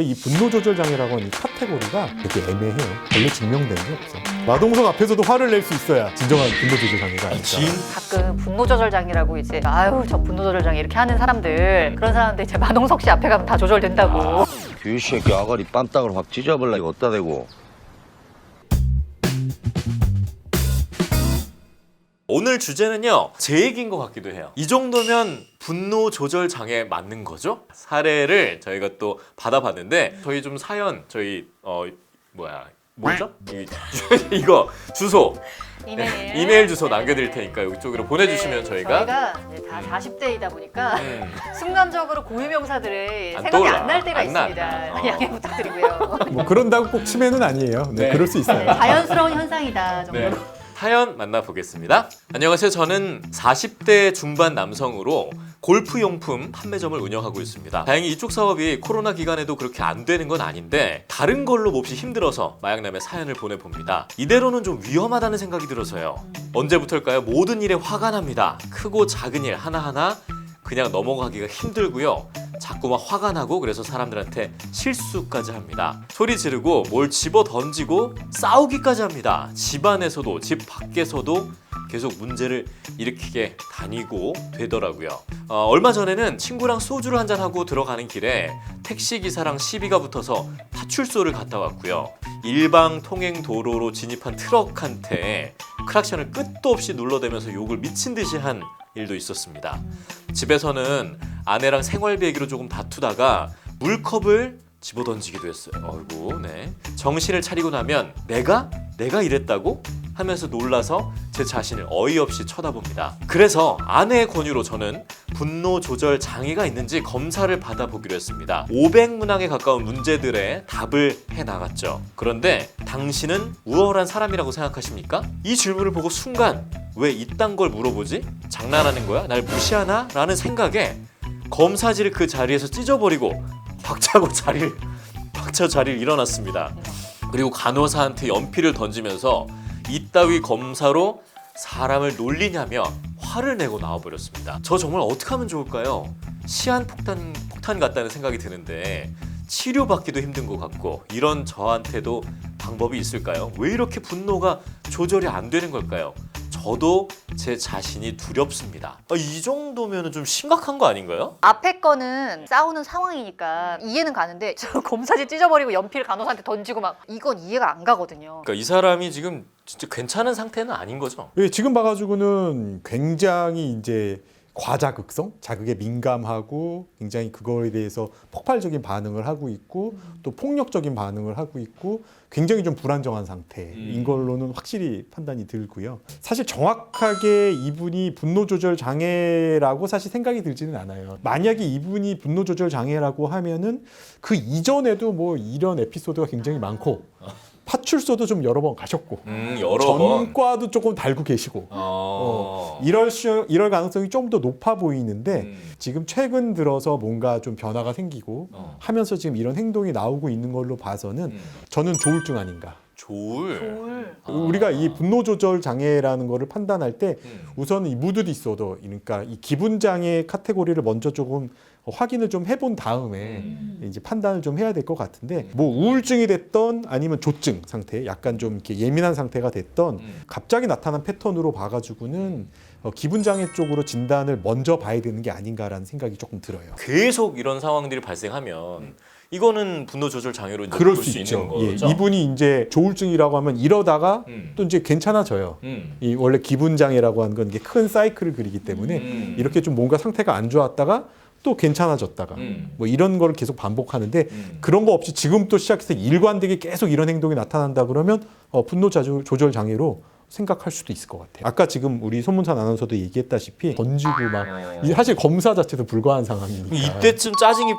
이 분노 조절 장애라고 하는 이 카테고리가 되게 애매해요. 별로 증명된 게 없어. 마동석 앞에서도 화를 낼 수 있어야 진정한 분노 조절 장애가 아닐까. 가끔 분노 조절 장애라고 이제 아유 저 분노 조절 장애 이렇게 하는 사람들 그런 사람들 이제 마동석 씨 앞에 가면 다 조절된다고. 이 새끼 아가리 빰딱을 확 찢어버려 이거 어디다 대고 오늘 주제는요 제 얘기인 것 같기도 해요 이 정도면 분노 조절 장애 맞는 거죠? 사례를 저희가 또 받아봤는데 저희 좀 사연 저희 어 뭐야 뭐죠? 이, 이거 주소 이메일 이메일 주소 남겨드릴 테니까 이쪽으로 보내주시면 네, 저희가 저희가 이제 다 40대이다 보니까 음, 순간적으로 고유명사들을 안 생각이 떠올라. 안 날 때가 안 나, 안 있습니다. 나. 어. 양해 부탁드리고요. 뭐 그런다고 꼭 치매는 아니에요. 네, 네. 그럴 수 있어요. 자연스러운 현상이다 정도로. 네. 사연 만나보겠습니다. 안녕하세요. 저는 40대 중반 남성으로 골프 용품 판매점을 운영하고 있습니다. 다행히 이쪽 사업이 코로나 기간에도 그렇게 안 되는 건 아닌데 다른 걸로 몹시 힘들어서 마약남에 사연을 보내봅니다. 이대로는 좀 위험하다는 생각이 들어서요. 언제부터일까요? 모든 일에 화가 납니다. 크고 작은 일 하나하나 그냥 넘어가기가 힘들고요. 자꾸 막 화가 나고 그래서 사람들한테 실수까지 합니다. 소리 지르고 뭘 집어 던지고 싸우기까지 합니다. 집 안에서도 집 밖에서도 계속 문제를 일으키게 다니고 되더라고요. 어, 얼마 전에는 친구랑 소주를 한잔 하고 들어가는 길에 택시 기사랑 시비가 붙어서 파출소를 갔다 왔고요. 일방 통행 도로로 진입한 트럭한테 크락션을 끝도 없이 눌러대면서 욕을 미친 듯이 한 일도 있었습니다. 집에서는 아내랑 생활비 얘기로 조금 다투다가 물컵을 집어 던지기도 했어요. 어이구, 네. 정신을 차리고 나면 내가 내가 이랬다고 하면서 놀라서 제 자신을 어이없이 쳐다봅니다. 그래서 아내의 권유로 저는 분노 조절 장애가 있는지 검사를 받아보기로 했습니다. 500문항에 가까운 문제들의 답을 해 나갔죠. 그런데 당신은 우월한 사람이라고 생각하십니까? 이 질문을 보고 순간 왜 이딴 걸 물어보지? 장난하는 거야? 날 무시하나? 라는 생각에 검사지를 그 자리에서 찢어버리고 박차고 자리를 박차 자리를 일어났습니다. 그리고 간호사한테 연필을 던지면서 이따위 검사로 사람을 놀리냐며 화를 내고 나와버렸습니다. 저 정말 어떻게 하면 좋을까요? 시한 폭탄 폭탄 같다는 생각이 드는데 치료받기도 힘든 것 같고 이런 저한테도 방법이 있을까요? 왜 이렇게 분노가 조절이 안 되는 걸까요? 저도 제 자신이 두렵습니다. 아, 이 정도면 좀 심각한 거 아닌가요? 앞에 거는 싸우는 상황이니까 이해는 가는데 저 검사지 찢어버리고 연필 간호사한테 던지고 막 이건 이해가 안 가거든요. 그러니까 이 사람이 지금 진짜 괜찮은 상태는 아닌 거죠. 예, 지금 봐가지고는 굉장히 이제 과자극성, 자극에 민감하고 굉장히 그거에 대해서 폭발적인 반응을 하고 있고 또 폭력적인 반응을 하고 있고 굉장히 좀 불안정한 상태인 음. 걸로는 확실히 판단이 들고요. 사실 정확하게 이분이 분노 조절 장애라고 사실 생각이 들지는 않아요. 만약에 이분이 분노 조절 장애라고 하면은 그 이전에도 뭐 이런 에피소드가 굉장히 많고 파출소도 좀 여러 번 가셨고 음, 여러 번. 전과도 조금 달고 계시고 어. 이럴 수, 이럴 가능성이 좀 더 높아 보이는데 음. 지금 최근 들어서 뭔가 좀 변화가 생기고 어. 하면서 지금 이런 행동이 나오고 있는 걸로 봐서는 음. 저는 조울증 아닌가. 조울. 아. 우리가 이 분노 조절 장애라는 거를 판단할 때 음. 우선 이 무드 디소더 그러니까 이 기분 장애 카테고리를 먼저 조금 확인을 좀 해본 다음에 음. 이제 판단을 좀 해야 될 것 같은데 뭐 우울증이 됐던 아니면 조증 상태 약간 좀 이렇게 예민한 상태가 됐던 음. 갑자기 나타난 패턴으로 봐가지고는 어, 기분 장애 쪽으로 진단을 먼저 봐야 되는 게 아닌가라는 생각이 조금 들어요. 계속 이런 상황들이 발생하면 이거는 분노 조절 장애로 이제 그럴 볼수수 있죠. 있는 예, 거죠. 이분이 이제 조울증이라고 하면 이러다가 음. 또 이제 괜찮아져요. 음. 이 원래 기분 장애라고 하는 건 이게 큰 사이클을 그리기 때문에 음. 이렇게 좀 뭔가 상태가 안 좋았다가 또 괜찮아졌다가 음. 뭐 이런 거를 계속 반복하는데 음. 그런 거 없이 지금 또 시작해서 일관되게 계속 이런 행동이 나타난다 그러면 어, 분노 조절 장애로 생각할 수도 있을 것 같아요. 아까 지금 우리 손문산 아나운서도 얘기했다시피 던지고 막 어. 이- 사실 검사 자체도 불가한 상황이니까. 이때쯤 짜증이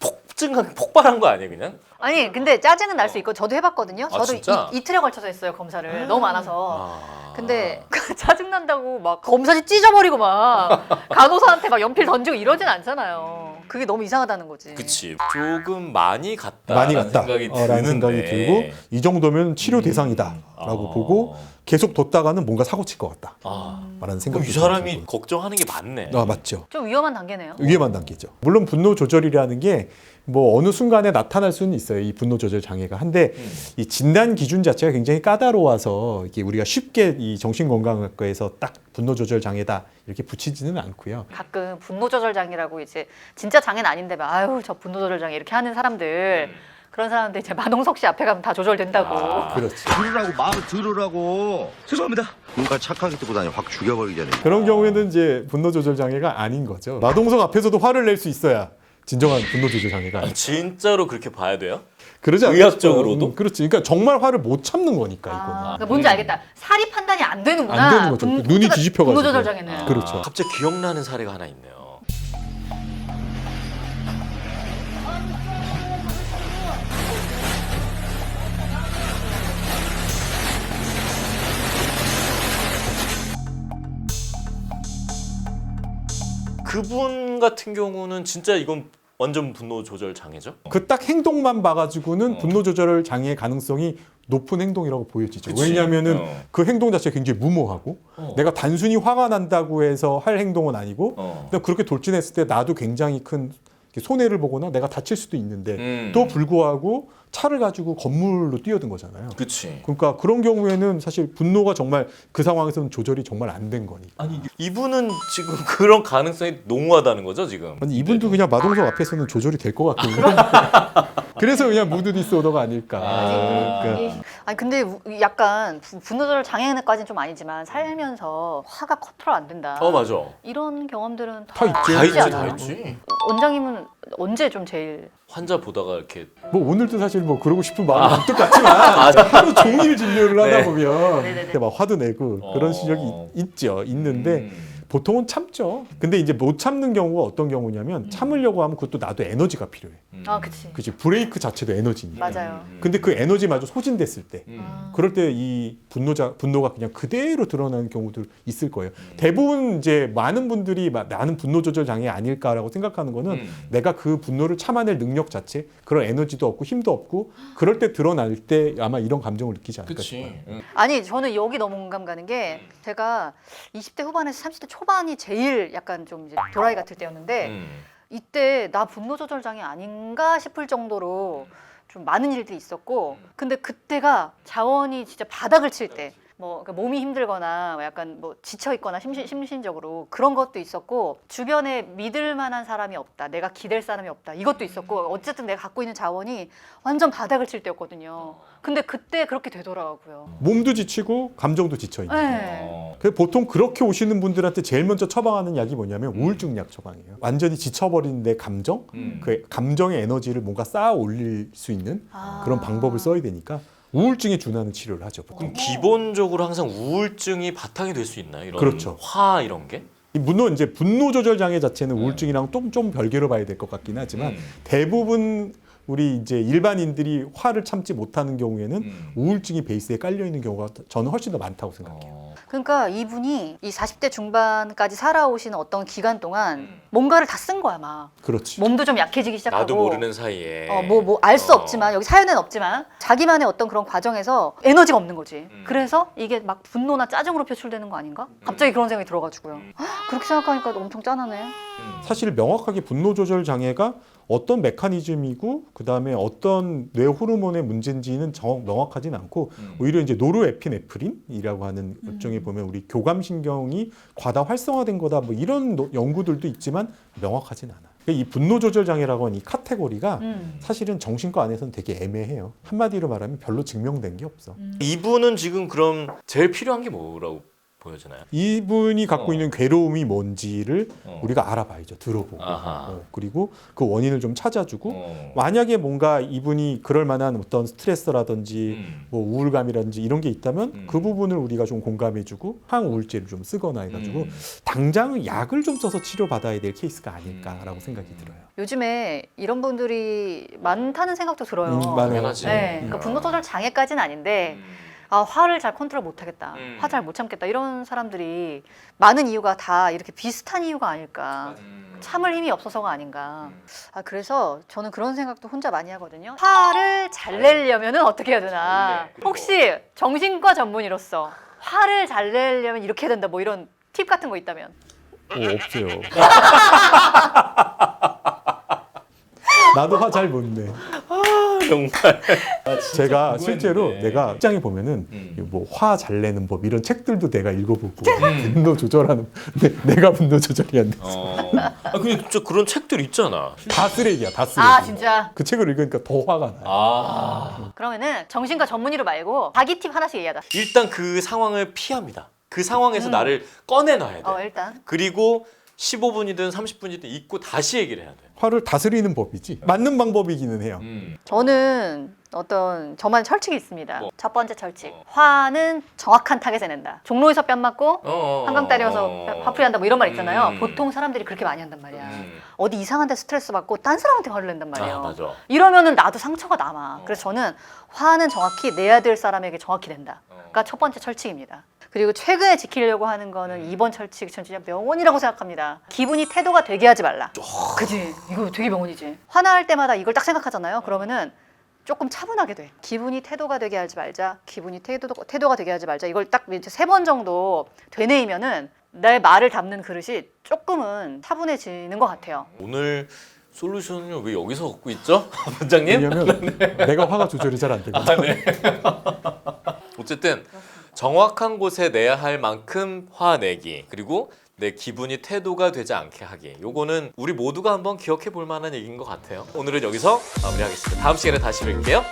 폭 증 폭발한 거 아니에요, 그냥? 아니 근데 짜증은 날 수 있고 저도 해봤거든요. 아, 저도 진짜? 이, 이틀에 걸쳐서 했어요 검사를 너무 많아서. 아. 근데 그 짜증 난다고 막 검사지 찢어버리고 막 간호사한테 막 연필 던지고 이러진 않잖아요. 그게 너무 이상하다는 거지. 그치 조금 많이 갔다 많이 갔다 생각이 어, 라는 드는데. 생각이 들고 이 정도면 치료 음. 대상이다라고 어. 보고 계속 뒀다가는 뭔가 사고 칠 것 같다. 아, 라는 그럼 생각이 이 사람이 들고요. 걱정하는 게 많네. 아 맞죠. 좀 위험한 단계네요. 위험한 단계죠. 물론 분노 조절이라는 게 뭐 어느 순간에 나타날 수는 있어요. 이 분노 조절 장애가. 한데 음. 이 진단 기준 자체가 굉장히 까다로워서 이게 우리가 쉽게 이 정신건강학과에서 딱 분노 조절 장애다 이렇게 붙이지는 않고요. 가끔 분노 조절 장애라고 이제 진짜 장애는 아닌데 막 아유 저 분노 조절 장애 이렇게 하는 사람들 그런 사람들 이제 마동석 씨 앞에 가면 다 조절된다고. 아. 그렇지. 들으라고 마음을 들으라고 죄송합니다 그러니까 착하게 듣고 다니 확 죽여버리기 전에 그런 경우에는 이제 분노 조절 장애가 아닌 거죠. 마동석 앞에서도 화를 낼 수 있어야 진정한 분노 조절 장애가 아, 아니죠. 진짜로 그렇게 봐야 돼요? 그러지 않겠어요? 의학적으로도? 음, 그렇지. 그러니까 정말 화를 못 참는 거니까 아, 이거는. 그러니까 뭔지 알겠다. 사리 판단이 안 되는구나. 안 되는 거죠. 눈이 분노- 뒤집혀가지고. 분노 조절 장애는. 아, 그렇죠. 갑자기 기억나는 사례가 하나 있네요. 그분 같은 경우는 진짜 이건 완전 분노 조절 장애죠? 그 딱 행동만 봐가지고는 어. 분노 조절 장애 가능성이 높은 행동이라고 보여지죠. 그치. 왜냐하면은 어. 그 행동 자체가 굉장히 무모하고 어. 내가 단순히 화가 난다고 해서 할 행동은 아니고 어. 그렇게 돌진했을 때 나도 굉장히 큰 손해를 보거나 내가 다칠 수도 있는데 음. 또 불구하고 차를 가지고 건물로 뛰어든 거잖아요. 그치. 그러니까 그런 경우에는 사실 분노가 정말 그 상황에서는 조절이 정말 안 된 거니까. 아니 이분은 지금 그런 가능성이 농후하다는 거죠 지금? 아니 이분도 그냥 마동석 앞에서는 조절이 될 것 같은데. 그래서 그냥 무드 디스오더가 아닐까. 아. 그러니까 아니 근데 우- 약간 부- 분노 조절 장애까지는 좀 아니지만 살면서 화가 컨트롤 안 된다. 어 맞아. 이런 경험들은 다 있죠. 다 있지 다 않아요? 있지. 원장님은 언제 좀 제일 환자 보다가 이렇게 뭐 오늘도 사실 뭐 그러고 싶은 마음이 문득 같지만 하루 종일 진료를 하다 아. 네. 보면 네네네. 그때 막 화도 내고 그런 어. 시력이 있, 죠 있는데 음. 보통은 참죠. 근데 이제 못 참는 경우가 어떤 음. 경우냐면 참으려고 하면 그것도 나도 에너지가 필요해. 아 그치 그치 브레이크 자체도 에너지니까. 맞아요. 음. 근데 그 에너지마저 소진됐을 때 음. 아. 그럴 때 이 분노자 분노가 그냥 그대로 드러나는 경우들 있을 거예요. 음. 대부분 이제 많은 분들이 막 나는 분노 조절 장애 아닐까라고 생각하는 거는 음. 내가 그 분노를 참아낼 능력 자체, 그런 에너지도 없고 힘도 없고 그럴 때 드러날 때 아마 이런 감정을 느끼지 않을까 그치. 싶어요. 응. 아니 저는 여기 너무 공감 가는 게 제가 20대 후반에서 30대 초 반이 제일 약간 좀 이제 도라이 같을 때였는데 음. 이때 나 분노 조절 장애 아닌가 싶을 정도로 좀 많은 일들이 있었고 근데 그때가 자원이 진짜 바닥을 칠 때 뭐 몸이 힘들거나 약간 뭐 지쳐 있거나 심신, 심신적으로 그런 것도 있었고 주변에 믿을 만한 사람이 없다 내가 기댈 사람이 없다 이것도 있었고 어쨌든 내가 갖고 있는 자원이 완전 바닥을 칠 때였거든요 근데 그때 그렇게 되더라고요 몸도 지치고 감정도 지쳐 있는. 네. 어. 그 보통 그렇게 오시는 분들한테 제일 먼저 처방하는 약이 뭐냐면 우울증 약 처방이에요. 완전히 지쳐버린 내 감정, 음. 그 감정의 에너지를 뭔가 쌓아 올릴 수 있는 아. 그런 방법을 써야 되니까 우울증에 준하는 치료를 하죠. 보통. 그럼 기본적으로 항상 우울증이 바탕이 될 수 있나요? 이런 그렇죠. 화 이런 게? 이 물론 이제 분노 조절 장애 자체는 우울증이랑 좀, 좀 별개로 봐야 될 것 같긴 하지만 음. 대부분 우리 이제 일반인들이 화를 참지 못하는 경우에는 음. 우울증이 베이스에 깔려 있는 경우가 저는 훨씬 더 많다고 생각해요. 어. 그러니까 이분이 이 40대 중반까지 살아오시는 어떤 기간 동안 음. 뭔가를 다 쓴 거야 막 그렇지. 몸도 좀 약해지기 시작하고 나도 모르는 사이에 어, 뭐, 뭐, 알 수 어. 없지만, 여기 사연은 없지만, 자기만의 어떤 그런 과정에서 에너지가 없는 거지. 음. 그래서 이게 막 분노나 짜증으로 표출되는 거 아닌가? 갑자기 그런 생각이 들어가지고요. 헉, 그렇게 생각하니까 엄청 짠하네. 음. 사실 명확하게 분노 조절 장애가 어떤 메커니즘이고 그 다음에 어떤 뇌 호르몬의 문제인지는 정, 명확하진 않고 음. 오히려 이제 노르에피네프린이라고 하는 일종에 보면 우리 교감 신경이 과다 활성화된 거다 뭐 이런 노- 연구들도 있지만 명확하진 않아. 그러니까 이 분노 조절 장애라고 하는 이 카테고리가 음. 사실은 정신과 안에서는 되게 애매해요. 한마디로 말하면 별로 증명된 게 없어. 이분은 지금 그럼 제일 필요한 게 뭐라고 보여지나요? 이분이 갖고 어. 있는 괴로움이 뭔지를 어. 우리가 알아봐야죠. 들어보고. 아하. 어, 그리고 그 원인을 좀 찾아주고 어. 만약에 뭔가 이분이 그럴 만한 어떤 스트레스라든지 음. 뭐 우울감이라든지 이런 게 있다면 음. 그 부분을 우리가 좀 공감해주고 항우울제를 좀 쓰거나 해가지고 음. 당장 약을 좀 써서 치료받아야 될 케이스가 아닐까라고 음. 생각이 들어요. 요즘에 이런 분들이 많다는 생각도 들어요. 음, 많아요. 네, 음. 그러니까 분노 조절 장애까지는 아닌데, 음. 아, 화를 잘 컨트롤 못 하겠다. 음. 화 잘 못 참겠다. 이런 사람들이 많은 이유가 다 이렇게 비슷한 이유가 아닐까. 음. 참을 힘이 없어서가 아닌가. 음. 아, 그래서 저는 그런 생각도 혼자 많이 하거든요. 화를 잘 내려면 어떻게 해야 되나. 잘 내. 그리고- 혹시 정신과 전문의로서 화를 잘 내려면 이렇게 해야 된다. 뭐 이런 팁 같은 거 있다면. 어, 없어요. 나도 화 잘 못 내. 정말. 제가 궁금했는데. 실제로 내가 직장에 보면은 음. 뭐화 잘 내는 법 이런 책들도 내가 읽어보고 분노 조절하는 내, 가 분노 조절이 안 돼. 어. 아 근데 진짜 그런 책들 있잖아. 다 쓰레기야, 다 쓰레기. 아 진짜. 그 책을 읽으니까 더 화가 나요. 아. 그러면은 정신과 전문의로 말고 자기 팁 하나씩 얘기하자. 일단 그 상황을 피합니다. 그 상황에서 나를 꺼내놔야 돼. 어 일단 그리고 15분이든 30분이든 잊고 다시 얘기를 해야 돼. 화를 다스리는 법이지. 맞는 방법이기는 해요. 음. 저는 어떤 저만 철칙이 있습니다. 뭐? 첫 번째 철칙. 어. 화는 정확한 타겟에 낸다. 종로에서 뺨 맞고 어. 한강 때려서 어. 화풀이 한다 뭐 이런 말 있잖아요. 음. 보통 사람들이 그렇게 많이 한단 말이야. 음. 어디 이상한 데 스트레스 받고 딴 사람한테 화를 낸단 말이에요. 아 맞아. 이러면은 나도 상처가 남아. 그래서 저는 화는 정확히 내야 될 사람에게 정확히 된다. 가첫 번째 철칙입니다. 그리고 최근에 지키려고 하는 거는 이번 철칙 전 진짜 명언이라고 생각합니다. 기분이 태도가 되게 하지 말라. 그지? 이거 되게 명언이지. 화나할 때마다 이걸 딱 생각하잖아요. 그러면은 조금 차분하게 돼. 기분이 태도가 되게 하지 말자. 기분이 태도, 태도가 되게 하지 말자. 이걸 딱 세 번 정도 되뇌이면은 내 말을 담는 그릇이 조금은 차분해지는 것 같아요. 오늘 솔루션을 왜 여기서 얻고 있죠, 원장님? 왜냐면 내가 화가 조절이 잘 안 되거든. 아, 네. 어쨌든 정확한 곳에 내야 할 만큼 화내기 그리고 내 기분이 태도가 되지 않게 하기. 요거는 우리 모두가 한번 기억해 볼 만한 얘기인 것 같아요. 오늘은 여기서 마무리하겠습니다. 다음 시간에 다시 뵐게요